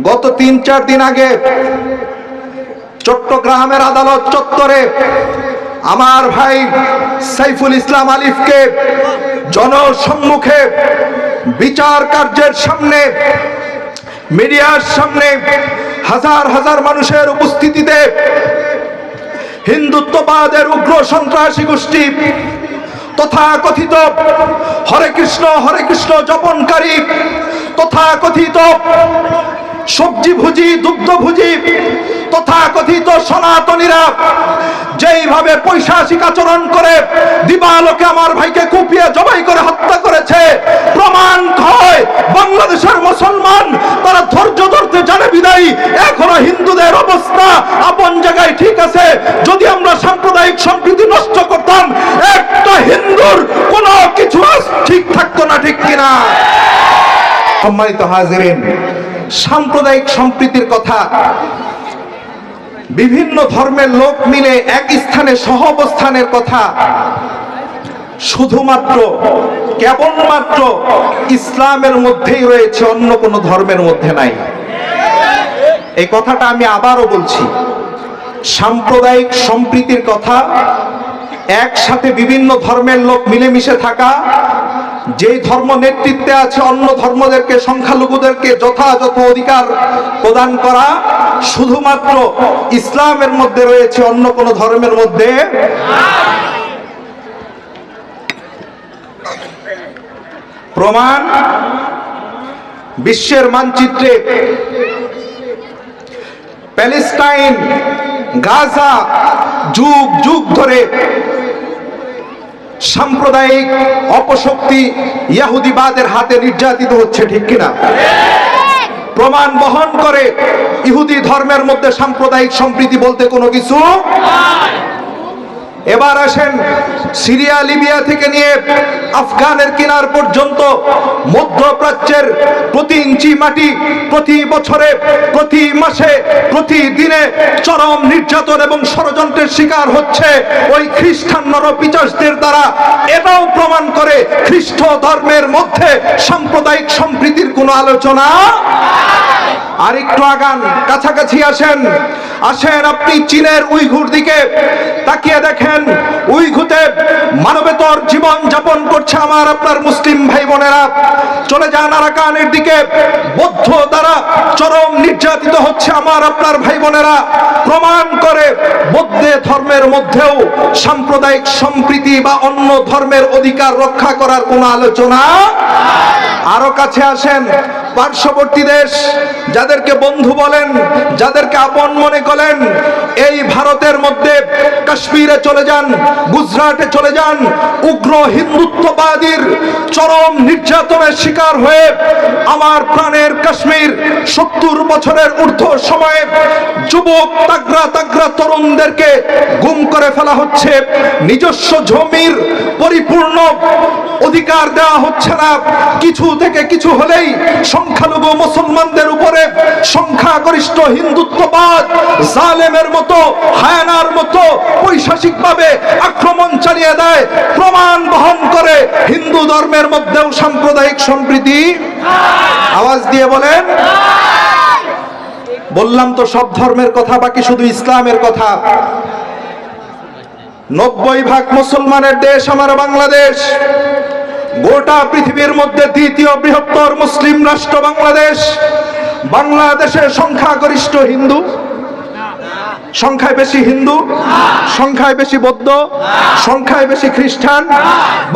গত তিন, চার দিন আগে চট্টগ্রামের আদালত চত্বরে আমার ভাই সাইফুল ইসলাম আলিফকে জনসম্মুখে বিচার কার্যের সামনে, মিডিয়ার সামনে হাজার হাজার মানুষের উপস্থিতিতে হিন্দুত্ববাদের উগ্র সন্ত্রাসী গোষ্ঠী তথা কথিত হরে কৃষ্ণ হরে কৃষ্ণ জপনকারী তথা কথিত সবজি ভুজি, দুগ্ধ ভুজি তথা কথিত সনাতনীরা যেইভাবে পৈশাচিক আচরণ করে, দিবালোকে আমার ভাইকে কুপিয়ে জবাই করে হত্যা করেছে, প্রমাণ হয়, বাংলাদেশের মুসলমান, তারা ধৈর্য ধরতে জানে বিদায়ী, এখনও হিন্দুদের অবস্থা আপন জায়গায় ঠিক আছে, যদি আমরা সাম্প্রদায়িক সম্প্রীতি নষ্ট করতাম, একটা হিন্দুর কোনো কিছু ঠিক থাকতো না ঠিক কিনা। সম্মানিত হাজিরিন সাম্প্রদায়িক সম্প্রীতির কথা। বিভিন্ন ধর্মের লোক মিলে এক স্থানে সহ অবস্থানের কথা। শুধুমাত্র, কেবলমাত্র ইসলামের মধ্যেই রয়েছে, অন্য কোনো ধর্মের মধ্যে নাই। এই কথাটা আমি আবারও বলছি। সাম্প্রদায়িক সম্প্রীতির কথা, একসাথে বিভিন্ন ধর্মের লোক মিলেমিশে থাকা যেই ধর্ম নেতৃত্বে আছে, অন্য ধর্মদেরকে, সংখ্যালঘুদেরকে যথাযথ অধিকার প্রদান করা শুধুমাত্র ইসলামের মধ্যে রয়েছে, অন্য কোন ধর্মের মধ্যে প্রমাণ বিশ্বের মানচিত্রে প্যালেস্টাইন, গাজা যুগ যুগ ধরে সাম্প্রদায়িক অপশক্তি ইয়াহুদিবাদের হাতে নির্যাতিত হচ্ছে, ঠিক কিনা? প্রমাণ বহন করে ইহুদি ধর্মের মধ্যে সাম্প্রদায়িক সম্প্রীতি বলতে কোনো কিছু এবার আসেন সিরিয়া, লিবিয়া থেকে নিয়ে আফগানের কিনার পর্যন্ত মধ্যপ্রাচ্যের প্রতি ইঞ্চি মাটি প্রতি বছরে, প্রতি মাসে প্রতিদিনে চরম নির্যাতন এবং ষড়যন্ত্রের শিকার হচ্ছে ওই খ্রিস্টান নরপিচাসদের দ্বারা। এটাও প্রমাণ করে খ্রিস্ট ধর্মের মধ্যে সাম্প্রদায়িক সম্প্রীতির কোনো আলোচনা আর একটু আগান, কাছাকাছি আসেন। আসেন আপনি চীনের উইঘুর দিকে। দেখেন উইঘুতে মানবেতর জীবন যাপন করছে আমার আপনার মুসলিম ভাই বোনেরা চলে যান আরাকানের দিকে। বৌদ্ধ দ্বারা চরম নির্যাতিত হচ্ছে আমার আপনার ভাই বোনেরা প্রমাণ করে বৌদ্ধ ধর্মের মধ্যেও সাম্প্রদায়িক সম্প্রীতি বা অন্য ধর্মের অধিকার রক্ষা করার কোনো আলোচনা আরও কাছে আসেন পার্শ্ববর্তী দেশ, যাদেরকে বন্ধু বলেন, যাদেরকে আপন মনে করেন, এই ভারতের মধ্যে কাশ্মীরে চলে যান, গুজরাটে চলে যান, উগ্র হিন্দুত্ববাদীর চরম নির্যাতনের শিকার হয়ে আমার প্রাণের কাশ্মীর সত্তর বছরের ঊর্ধ্ব সময়ে যুবক তাগরা তাগরা তরুণদেরকে গুম করে ফেলা হচ্ছে। নিজস্ব জমির পরিপূর্ণ অধিকার দেওয়া হচ্ছে না। কিছু থেকে কিছু হলেই সংখ্যালঘু মুসলমানদের উপরে সংখ্যাগরিষ্ঠ হিন্দুত্ববাদ, জালেমের মতো, হায়ানার মতো পৈশাসিক ভাবে আক্রমণ চালিয়ে দেয়, প্রমাণ বহন করে হিন্দু ধর্মের মধ্যেও সাম্প্রদায়িক সম্প্রীতি। আওয়াজ দিয়ে বলেন। বললাম তো সব ধর্মের কথা, বাকি শুধু ইসলামের কথা। নব্বই ভাগ মুসলমানের দেশ আমার বাংলাদেশ। গোটা পৃথিবীর মধ্যে দ্বিতীয় বৃহত্তর মুসলিম রাষ্ট্র বাংলাদেশ। বাংলাদেশের সংখ্যাগরিষ্ঠ হিন্দু। সংখ্যায় বেশি হিন্দু, সংখ্যায় বেশি বৌদ্ধ, সংখ্যায় বেশি খ্রিস্টান,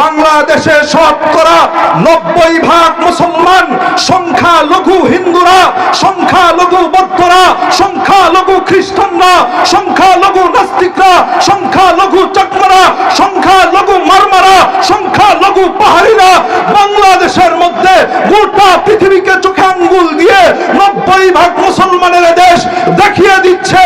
বাংলাদেশে শতকরা নব্বই ভাগ মুসলমান সংখ্যা লঘু হিন্দুরা সংখ্যা লঘু বৌদ্ধরা সংখ্যা লঘু খ্রিস্টানরা সংখ্যা লঘু নাস্তিকরা সংখ্যা লঘু চাকমারা সংখ্যা লঘু মারমারা সংখ্যা লঘু পাহাড়িরা, বাংলাদেশের মধ্যে গোটা পৃথিবীকে চোখে আঙ্গুল দিয়ে নব্বই ভাগ মুসলমানের দেশ দেখিয়ে দিচ্ছে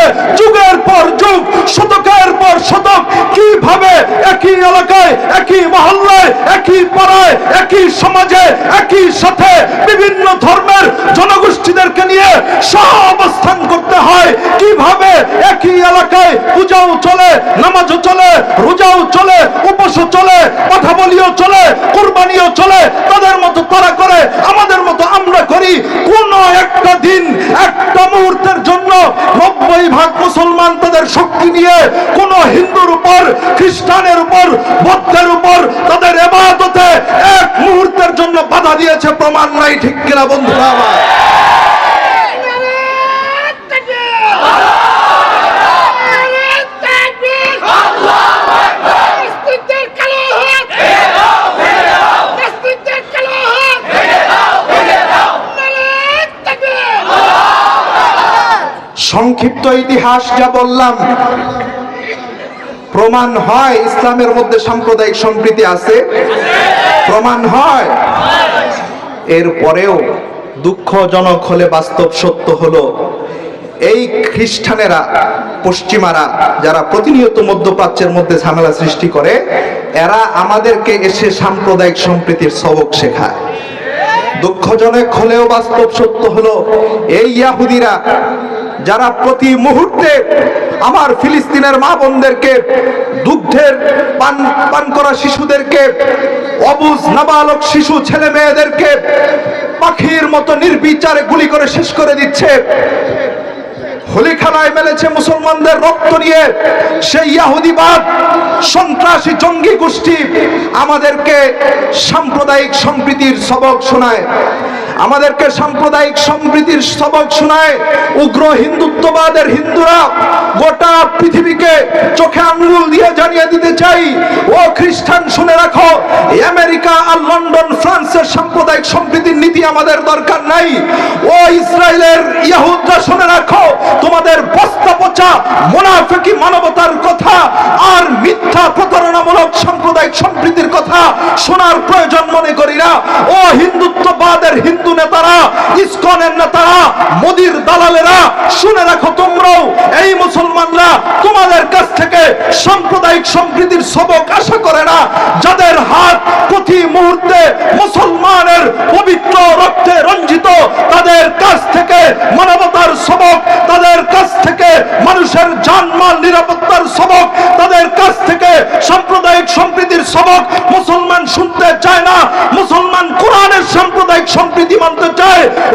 যুগের পর যুগ, শতকের পর শতক, কীভাবে একই এলাকায়, একই মহল্লায়, একই পাড়ায়, একই সমাজে, একই সাথে বিভিন্ন ধর্মের জনগোষ্ঠীদেরকে নিয়ে সহ অবস্থান করতে হয়, কীভাবে একই এলাকায় পূজাও চলে, নামাজও চলে, রোজাও চলে, উপসও চলে, কথা বলিও চলে, কোরবানিও চলে, তাদের মতো তারা করে, আমাদের মতো আমরা করি। কোন একটা দিন আড়াই ভাগ মুসলমান তাদের শক্তি নিয়ে কোন হিন্দুর উপর, খ্রিস্টানের উপর, বৌদ্ধের উপর তাদের এবাদতে এক মুহূর্তের জন্য বাধা দিয়েছে, প্রমাণ নাই, ঠিক কিনা বন্ধুরা আমার? সংক্ষিপ্ত ইতিহাস যা বললাম, প্রমাণ হয় ইসলামের মধ্যে সাম্প্রদায়িক সম্প্রীতি আছে। প্রমাণ হয়। এরপরেও দুঃখজনক হলে বাস্তব সত্য হলো, এই খ্রিস্টানেরা, পশ্চিমারা যারা প্রতিনিয়ত মধ্যপ্রাচ্যের মধ্যে ঝামেলা সৃষ্টি করে, এরা আমাদেরকে এসে সাম্প্রদায়িক সম্প্রীতির সবক শেখায়। দুঃখজনক হলেও বাস্তব সত্য হলো, এই ইয়াহুদিরা যারা প্রতি মুহূর্তে আমার ফিলিস্তিনের মা বোনদেরকে, দুগ্ধের পান পান করা শিশুদেরকে, অবুজ, নাবালক শিশু ছেলে মেয়েদেরকে পাখির মতো নির্বিচারে গুলি করে শেষ করে দিচ্ছে। হোলিখানায় মেলেছে মুসলমানদের রক্ত নিয়ে সেই ইয়াহুদিবাদ, সন্ত্রাসী, জঙ্গি গোষ্ঠী আমাদেরকে সাম্প্রদায়িক সম্প্রীতির সবক শোনায়। আমাদেরকে সাম্প্রদায়িক সম্প্রীতির সবক শোনায় উগ্র হিন্দুত্ববাদের হিন্দুরা গোটা পৃথিবীকে চোখে আঙ্গুল দিয়ে জানিয়ে দিতে চাই। ও খ্রিস্টান, শুনে রাখো আমেরিকা আর লন্ডন, ফ্রান্সের সাম্প্রদায়িক সম্প্রীতির নীতি আমাদের দরকার নাই। ও ইসরায়েলের ইয়াহুদরা, শুনে রাখো, তোমাদের বস্তা পচা মোনাফেকি মানবতার কথা আর মিথ্যা প্রতারণামূলক সাম্প্রদায়িক সম্প্রীতির কথা শোনার প্রয়োজন মনে করি না। ও হিন্দুত্ববাদের হিন্দু নেতারা, ইসকনের নেতারা, মোদির দালালেরা, শুনে রাখো তোমরাও, এই মুসলমানরা তোমাদের কাছ থেকে সাম্প্রদায়িক সম্প্রীতির সবক আশা করে না, যাদের হাত প্রতি মুহূর্তে মুসলমানের পবিত্র রক্তে রঞ্জিত তাদের কাছ থেকে মানবতার সবক তাদের কাছ থেকে মানুষের জানমাল নিরাপত্তার সবক তাদের কাছ থেকে সাম্প্রদায়িক সম্প্রীতির সবক মুসলমান শুনতে চায় না মুসলমান কোরআনের সাম্প্রদায়িক সম্প্রীতি মানতে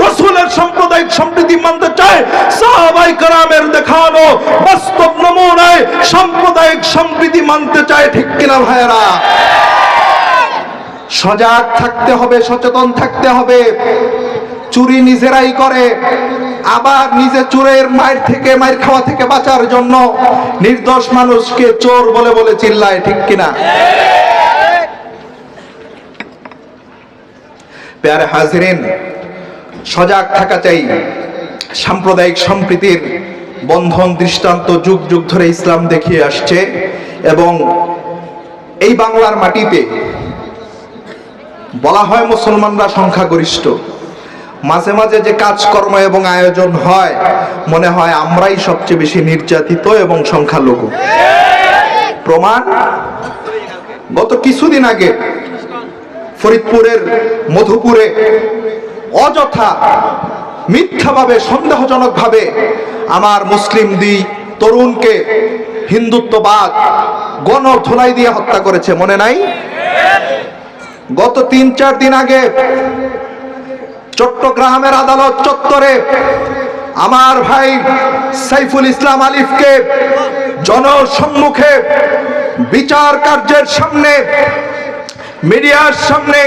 রসুলের সাম্প্রদায়িক সম্প্রীতি মানতে চায়, সাহাবাই কারামের দেখানো বাস্তব নমুনায় সাম্প্রদায়িক সম্প্রীতি মানতে চায় ঠিক কিনা ভাইয়েরা? সজাগ থাকতে হবে, সচেতন থাকতে হবে। চুরি নিজেরাই করে, আবার নিজে চোরের মায়ের থেকে, মায়ের খাওয়া থেকে বাঁচার জন্য নির্দোষ মানুষকে চোর বলে বলে চিল্লায়, ঠিক কিনা? হাজিরিন সজাগ থাকা চাই। সাম্প্রদায়িক সম্প্রীতির বন্ধন, দৃষ্টান্ত যুগ যুগ ধরে ইসলাম দেখিয়ে আসছে এবং এই বাংলার মাটিতে বলা হয় মুসলমানরা সংখ্যাগরিষ্ঠ। মাঝে মাঝে যে কাজকর্ম এবং আয়োজন হয়, মনে হয় আমরাই সবচেয়ে বেশি নির্যাতিত এবং সংখ্যালঘু। প্রমাণ, গত কিছুদিন আগে ফরিদপুরের মধুপুরে অযথা, মিথ্যাভাবে, সন্দেহজনকভাবে আমার মুসলিম দুই তরুণকে হিন্দুত্ববাদ, গণধোলাই দিয়ে হত্যা করেছে, মনে নাই? গত তিন, চার দিন আগে চট্টগ্রামের আদালত চত্বরে আমার ভাই সাইফুল ইসলাম আলিফকে জনসম্মুখে বিচার কার্যের সামনে, মিডিয়ার সামনে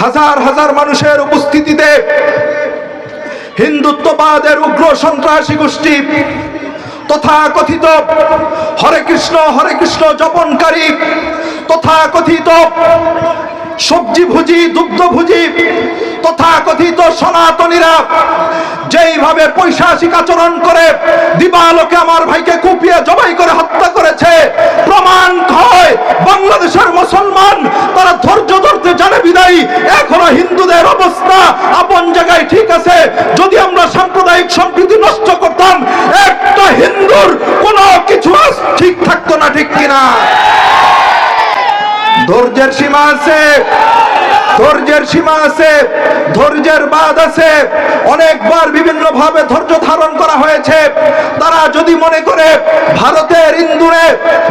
হাজার হাজার মানুষের উপস্থিতিতে হিন্দুত্ববাদের উগ্র সন্ত্রাসী গোষ্ঠী তথা কথিত হরে কৃষ্ণ হরে কৃষ্ণ জপনকারী তথা কথিত সবজি ভুজি, দুগ্ধ ভুজি তথা কথিত সনাতনীরা যেইভাবে পৈশাচিক আচরণ করে, দিবালোকে আমার ভাইকে কুপিয়ে জবাই করে হত্যা করেছে প্রমাণ হয় বাংলাদেশের মুসলমান তারা ধৈর্য ধরতে জানে বিদায়ী এখনও হিন্দুদের অবস্থা আপন জায়গায় ঠিক আছে যদি আমরা সাম্প্রদায়িক সম্প্রীতি নষ্ট করতাম একটা হিন্দুর কোনো কিছু আজ ঠিক থাকতো না। ধৈর্যের সীমা আছে, ধৈর্যের সীমা আছে, ধৈর্যের বাদ আছে। অনেকবার বিভিন্ন ভাবে ধৈর্য ধারণ করা হয়েছে। তারা যদি মনে করে ভারতের ইন্দুরে,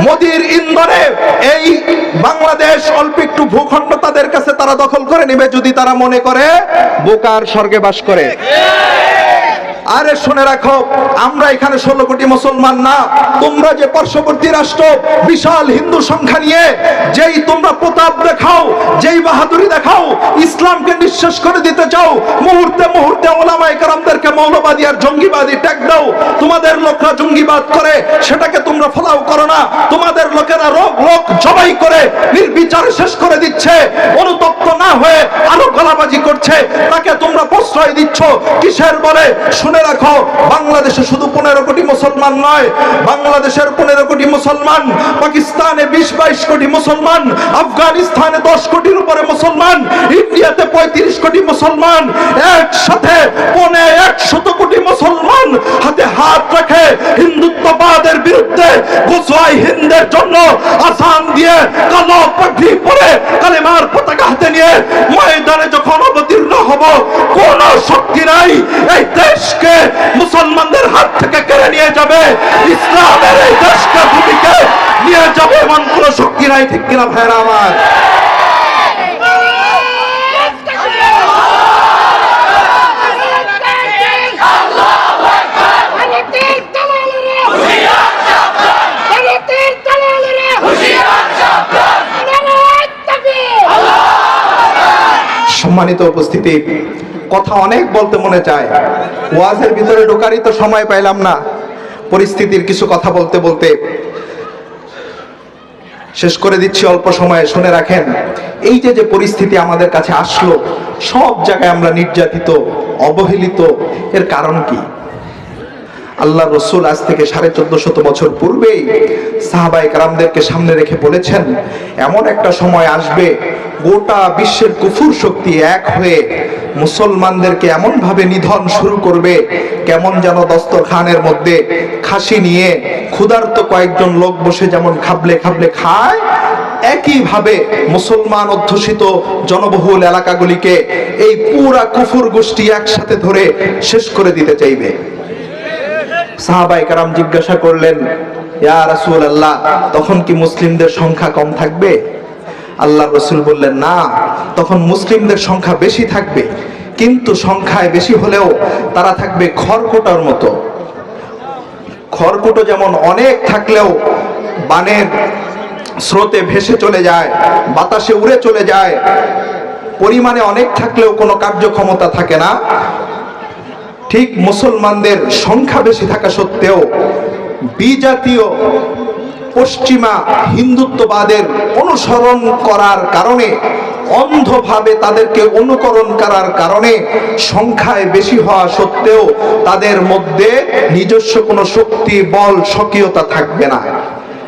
মোদির ইন্ধনে এই বাংলাদেশ অল্প একটু ভূখণ্ড তাদের কাছে তারা দখল করে নেবে, যদি তারা মনে করে বোকার স্বর্গে বাস করে। আরে শুনে রাখো, আমরা এখানে ষোলো কোটি মুসলমান না। তোমরা যে পার্শ্ববর্তী রাষ্ট্র, বিশাল হিন্দু সংখ্যা নিয়ে যেই তোমরা প্রতাপ দেখাও, যেই বাহাদুরি দেখাও, ইসলামকে নিঃশেষ করে দিতে চাও, মুহূর্তে মুহূর্তে ওলামায় কারামদেরকে মৌলবাদী আর জঙ্গিবাদী ট্যাগ দাও। তোমাদের লোকরা জঙ্গিবাদ করে, সেটাকে তোমরা ফলাও করো না। তোমাদের লোকেরা রোগ লোক জবাই করে নির্বিচারে শেষ করে দিচ্ছে। অনুতপ্ত না হয়ে আরও গলাবাজি করছে। তাকে তোমরা প্রশ্রয় দিচ্ছ। কিসের বলে? শুনে রাখো, বাংলাদেশে শুধু পনেরো কোটি মুসলমান নয়। বাংলাদেশের পনেরো কোটি মুসলমান, পাকিস্তানে বিশ বাইশ কোটি মুসলমান, আফগানিস্তানে দশ কোটির উপরে মুসলমান, ইন্ডিয়াতে পঁয়ত্রিশ কোটি মুসলমান, একসাথে পনে একশত কোটি মুসলমান হাতে হাত রেখে হিন্দুত্ববাদের বিরুদ্ধে গোসওয়াই হিন্দের জন্য আসান দিয়ে কালো পাঠি পরে কালিমার পতাকা হাতে নিয়ে ময়দানে যখন অবতীর্ণ হব, কোন শক্তি নাই। এই দেশকে মুসলমানদের হাত থেকে কেড়ে নিয়ে যাবে। ইসলামের এই দেশকে ভূমিকে নিয়ে যাবে এমন কোন শক্তি নাই, ঠিক কিনা ভাইরা আমার? সম্মানিত উপস্থিতি। কথা অনেক বলতে মনে চায়। ওয়াজের ভিতরে ঢোকারই তো সময় পাইলাম না। পরিস্থিতির কিছু কথা বলতে বলতে। শেষ করে দিচ্ছি অল্প সময়ে, শুনে রাখেন। এই যে যে পরিস্থিতি আমাদের কাছে আসলো, সব জায়গায় আমরা নির্যাতিত, অবহেলিত। এর কারণ কি? আল্লাহ রসুল আজ থেকে সাড়ে চোদ্দ শত বছর পূর্বেই সাহাবাই কারামদেরকে সামনে রেখে বলেছেন, এমন একটা সময় আসবে, গোটা বিশ্বের কুফুর শক্তি এক হয়ে মুসলমানদেরকে এমন ভাবে নিধন শুরু করবে, কেমন যেন দস্তরখানের মধ্যে খাসি নিয়ে ক্ষুধার্ত কয়েকজন লোক বসে যেমন খাবলে খাবলে খায়, একইভাবে মুসলমান অধ্যুষিত জনবহুল এলাকাগুলিকে এই পুরা কুফুর গোষ্ঠী একসাথে ধরে শেষ করে দিতে চাইবে। সাহাবাই কারাম জিজ্ঞাসা করলেন, ইয়া রাসূল আল্লাহ তখন কি মুসলিমদের সংখ্যা কম থাকবে? আল্লাহ রসুল বললেন, না, তখন মুসলিমদের সংখ্যা বেশি থাকবে, কিন্তু সংখ্যায় বেশি হলেও তারা থাকবে খড়কোটার মতো। খড়কুটো যেমন অনেক থাকলেও বানের স্রোতে ভেসে চলে যায়, বাতাসে উড়ে চলে যায়, পরিমাণে অনেক থাকলেও কোনো কার্যক্ষমতা থাকে না। ঠিক মুসলমানদের সংখ্যা বেশি থাকা সত্ত্বেও বিজাতীয় পশ্চিমা হিন্দুত্ববাদের অনুসরণ করার কারণে, অন্ধভাবে তাদেরকে অনুকরণ করার কারণে সংখ্যায় বেশি হওয়া সত্ত্বেও তাদের মধ্যে নিজস্ব কোনো শক্তি, বল, স্বকীয়তা থাকবে না।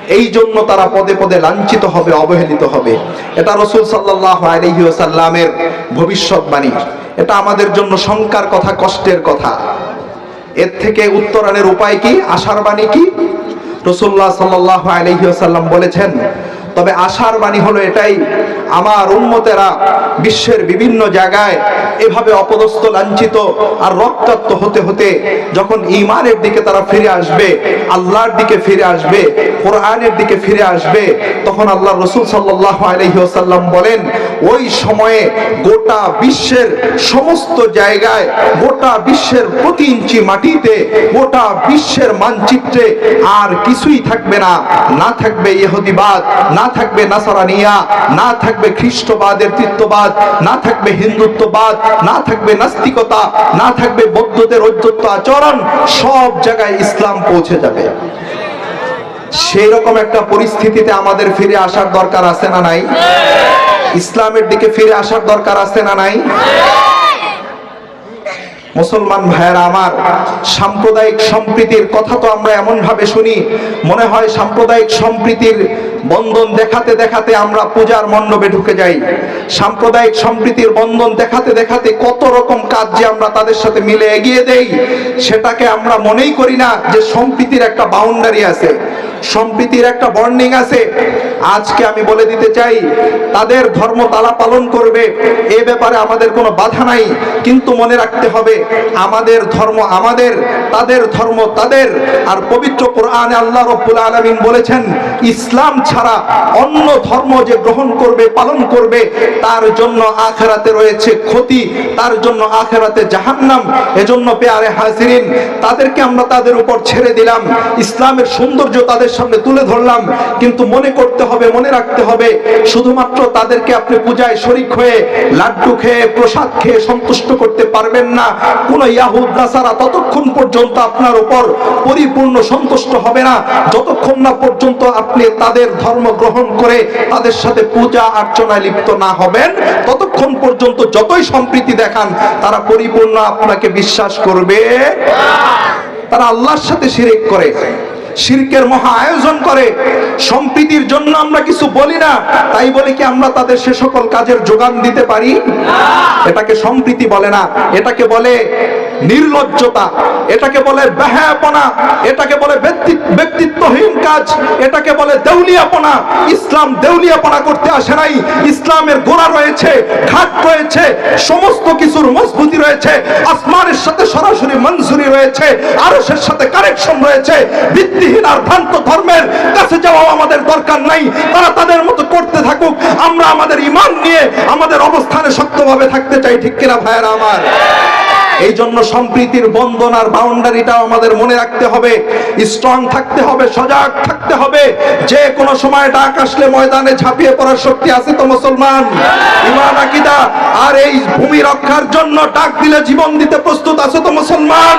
এই জন্য তারা পদে পদে লাঞ্ছিত হবে, অবহেলিত হবে। এটা রসুল সাল্লাহ আলহিউসাল্লামের ভবিষ্যৎবাণী। এটা আমাদের জন্য শঙ্কার কথা, কষ্টের কথা। এর থেকে উত্তরণের উপায় কি, আশার বাণী কি? রসুল্লাহ সাল্লাহ আলহিউসাল্লাম বলেছেন তবে আশার বাণী হলো এটাই, আমার উন্মতেরা বিশ্বের বিভিন্ন জায়গায় এভাবে অপদস্থ, লাঞ্ছিত আর রক্তাক্ত হতে হতে যখন ইমানের দিকে তারা ফিরে আসবে, আল্লাহর দিকে ফিরে আসবে, কোরআনের দিকে ফিরে আসবে, তখন আল্লাহ রসুল সাল্লাহ আলহিহাসাল্লাম বলেন, ওই সময়ে গোটা বিশ্বের সমস্ত জায়গায়, গোটা বিশ্বের প্রতি ইঞ্চি মাটিতে, গোটা বিশ্বের মানচিত্রে আর কিছুই থাকবে না। না থাকবে ইহুদিবাদ না থাকবে নাসারানিয়া, না থাকবে খ্রিস্টবাদের তৃত্ববাদ না থাকবে হিন্দুত্ববাদ, না থাকবে নাস্তিকতা, না থাকবে বৌদ্ধদের ঐদ্যত্ব আচরণ, সব জায়গায় ইসলাম পৌঁছে যাবে। সেই রকম একটা পরিস্থিতিতে আমাদের ফিরে আসার দরকার আছে না নাই? ইসলামের দিকে ফিরে আসার দরকার আছে না নাই? মুসলমান ভাইয়েরা আমার, সাম্প্রদায়িক সম্প্রীতির কথা তো আমরা এমন ভাবে শুনি, মনে হয় সাম্প্রদায়িক সম্প্রীতির বন্ধন দেখাতে দেখাতে আমরা পূজার মণ্ডপে ঢুকে যাই। সাম্প্রদায়িক সম্প্রীতির বন্ধন দেখাতে দেখাতে কত রকম কাজ যে আমরা তাদের সাথে মিলে এগিয়ে দেই, সেটাকে আমরা মনেই করি না যে সম্প্রীতির একটা বাউন্ডারি আছে, সম্প্রীতির একটা বর্নিং আছে। আজকে আমি বলে দিতে চাই, তাদের ধর্ম তারা পালন করবে, এ ব্যাপারে আমাদের কোনো বাধা নাই। কিন্তু মনে রাখতে হবে, আমাদের ধর্ম আমাদের, তাদের ধর্ম তাদের। আর পবিত্র কোরআনে আল্লাহ রব্বুল আলামিন বলেছেন, ইসলাম ছাড়া অন্য ধর্ম যে গ্রহণ করবে, পালন করবে, তার জন্য আখেরাতে রয়েছে ক্ষতি, তার জন্য আখেরাতে জাহান্নাম। এজন্য পেয়ারে হাজিরিন, তাদেরকে আমরা তাদের উপর ছেড়ে দিলাম। ইসলামের সৌন্দর্য তাদের সামনে তুলে ধরলাম। কিন্তু মনে করতে হবে, মনে রাখতে হবে, শুধুমাত্র তাদেরকে আপনি পূজায় শরিক হয়ে, লাড্ডু খেয়ে, প্রসাদ খেয়ে সন্তুষ্ট করতে পারবেন না। কোন ইয়াহুদ, নাসারা ততক্ষণ পর্যন্ত আপনার উপর পরিপূর্ণ সন্তুষ্ট হবে না। যতক্ষণ না পর্যন্ত আপনি তাদের ধর্ম গ্রহণ করে তাদের সাথে পূজা অর্চনায় লিপ্ত না হবেন, ততক্ষণ পর্যন্ত যতই সম্প্রীতি দেখান, তারা পরিপূর্ণ আপনাকে বিশ্বাস করবে। তারা আল্লাহর সাথে শিরিক করে, শিরকের মহা আয়োজন করে সম্প্রীতির জন্য আমরা কিছু বলি না, তাই বলে কি আমরা তাদের সে সকল কাজের যোগান দিতে পারি? এটাকে সম্প্রীতি বলে না, এটাকে বলে নির্লজ্জতা, এটাকে বলে বেহায়াপনা এটাকে বলে ব্যক্তিত্বহীন কাজ, এটাকে বলে দেউলিয়াপনা। ইসলাম দেউলিয়াপনা করতে আসে নাই, ইসলামের গোড়া রয়েছে, ঘাট রয়েছে, সমস্ত কিছুর মজবুতি রয়েছে, আসমানের সাথে সরাসরি মঞ্জুরি রয়েছে, আরশের সাথে কানেকশন রয়েছে, ভিত্তিহীন আর ভ্রান্ত ধর্মের কাছে যাওয়াও আমাদের দরকার নাই। তারা তাদের মতো করতে থাকুক। আমরা আমাদের ইমান নিয়ে আমাদের অবস্থানে শক্তভাবে থাকতে চাই, ঠিক কিনা ভাইয়েরা আমার? এই জন্য সম্প্রীতির বন্ধন আর বাউন্ডারিটাও আমাদের মনে রাখতে হবে। স্ট্রং থাকতে হবে, সজাগ থাকতে হবে। যে কোনো সময় ডাক আসলে ময়দানে ঝাঁপিয়ে পড়ার শক্তি আছে তো মুসলমান? ইমান, আকিদা আর এই ভূমি রক্ষার জন্য ডাক দিলে জীবন দিতে প্রস্তুত আছে তো মুসলমান?